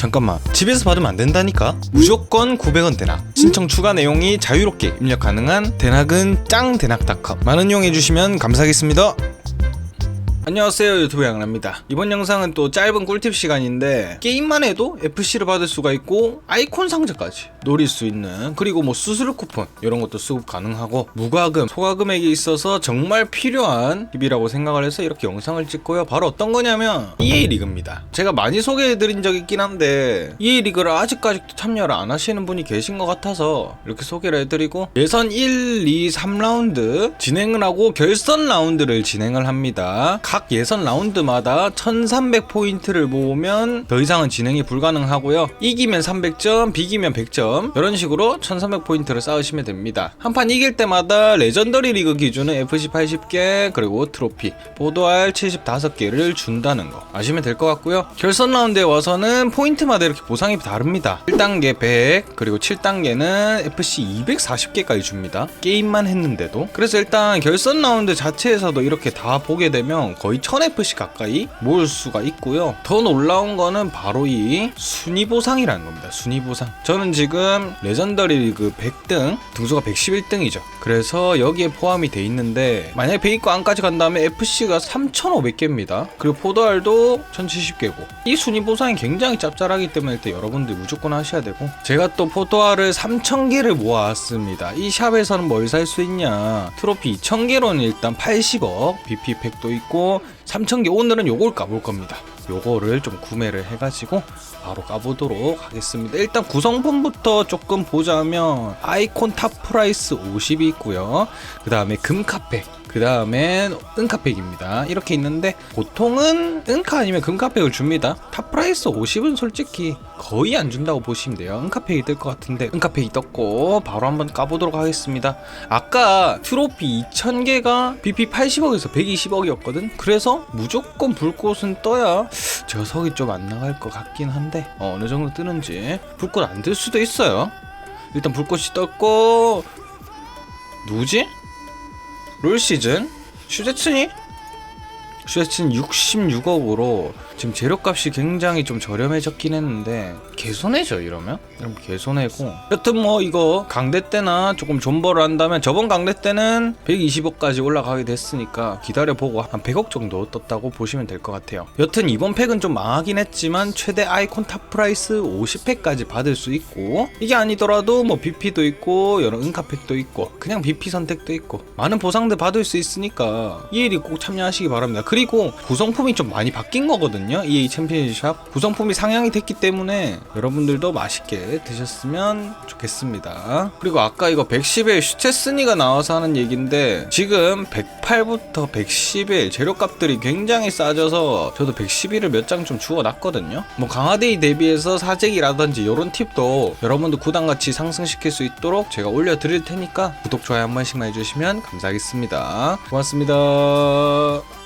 잠깐만. 집에서 받으면 안 된다니까? 무조건 900원 대낙 신청 추가 내용이 자유롭게 입력 가능한 대낙은 짱대낙닷컴 많은 이용해 주시면 감사하겠습니다 안녕하세요 유튜브 양랍니다. 이번 영상은 또 짧은 꿀팁 시간인데 게임만 해도 FC를 받을 수가 있고 아이콘 상자까지 노릴 수 있는 그리고 뭐 수수료 쿠폰 이런 것도 수급 가능하고 무과금 소과금액이 있어서 정말 필요한 팁이라고 생각을 해서 이렇게 영상을 찍고요. 바로 어떤 거냐면 EA 리그입니다. 제가 많이 소개해드린 적 있긴 한데 EA 리그를 아직까지도 참여를 안 하시는 분이 계신 것 같아서 이렇게 소개를 해드리고 예선 1, 2, 3라운드 진행을 하고 결선 라운드를 진행을 합니다 각 예선 라운드마다 1300포인트를 모으면 더 이상은 진행이 불가능하고요. 이기면 300점 비기면 100점 이런 식으로 1300포인트를 쌓으시면 됩니다. 한 판 이길 때마다 레전더리 리그 기준은 FC 80개 그리고 트로피 보도알 75개를 준다는 거. 아시면 될 것 같고요. 결선 라운드에 와서는 포인트마다 이렇게 보상이 다릅니다. 1단계 100 그리고 7단계는 FC 240개까지 줍니다. 게임만 했는데도. 그래서 일단 결선 라운드 자체에서도 이렇게 다 보게 되면 거의 1000FC 가까이 모을 수가 있고요. 더 놀라운 거는 바로 이 순위 보상이라는 겁니다. 순위 보상. 저는 지금 레전더리 리그 100등 등수가 111등이죠. 그래서 여기에 포함이 돼 있는데 만약에 100위권 안까지 간 다음에 FC가 3500개입니다. 그리고 포도알도 1070개고. 이 순위 보상이 굉장히 짭짤하기 때문에 일단 여러분들 무조건 하셔야 되고. 제가 또 포도알을 3000개를 모아왔습니다. 이 샵에서는 뭘 살 수 있냐? 트로피 2000개로는 일단 80억 BP팩도 있고 3000개 오늘은 요걸 까볼 겁니다 요거를 좀 구매를 해가지고 바로 까보도록 하겠습니다. 일단 구성품부터 조금 보자면 아이콘 탑 프라이스 50이 있고요. 그 다음에 금카팩, 그 다음엔 은카팩입니다. 이렇게 있는데 보통은 은카 아니면 금카팩을 줍니다. 탑 프라이스 50은 솔직히 거의 안 준다고 보시면 돼요. 은카팩이 뜰 것 같은데 은카팩이 떴고 바로 한번 까보도록 하겠습니다. 아까 트로피 2000개가 BP 80억에서 120억이었거든. 그래서 무조건 불꽃은 떠야 저석이 좀 안 나갈 것 같긴 한데 어, 어느 정도 뜨는지 불꽃 안 뜰 수도 있어요. 일단 불꽃이 떴고 누구지? 롤 시즌 슈제츠니? 슈제츠는 66억으로 지금 재료값이 굉장히 좀 저렴해졌긴 했는데 개손해죠 이러면? 이러면 개손해고. 여튼 뭐 이거 강대 때나 조금 존버를 한다면 저번 강대 때는 120억까지 올라가게 됐으니까 기다려보고 한 100억 정도 떴다고 보시면 될 것 같아요. 여튼 이번 팩은 좀 망하긴 했지만 최대 아이콘 탑 프라이스 50팩까지 받을 수 있고 이게 아니더라도 뭐 BP도 있고 여러 은카팩도 있고 그냥 BP 선택도 있고 많은 보상들 받을 수 있으니까 이 일이 꼭 참여하시기 바랍니다. 그리고 구성품이 좀 많이 바뀐 거거든요. EA 챔피언십 구성품이 상향이 됐기 때문에 여러분들도 맛있게 드셨으면 좋겠습니다. 그리고 아까 이거 110일 슈체스니가 나와서 하는 얘기인데 지금 108부터 110일 재료값들이 굉장히 싸져서 저도 111을 몇 장 좀 주워놨거든요. 뭐 강화데이 대비해서 사재기라든지 이런 팁도 여러분들 구단같이 상승시킬 수 있도록 제가 올려드릴 테니까 구독 좋아요 한 번씩만 해주시면 감사하겠습니다. 고맙습니다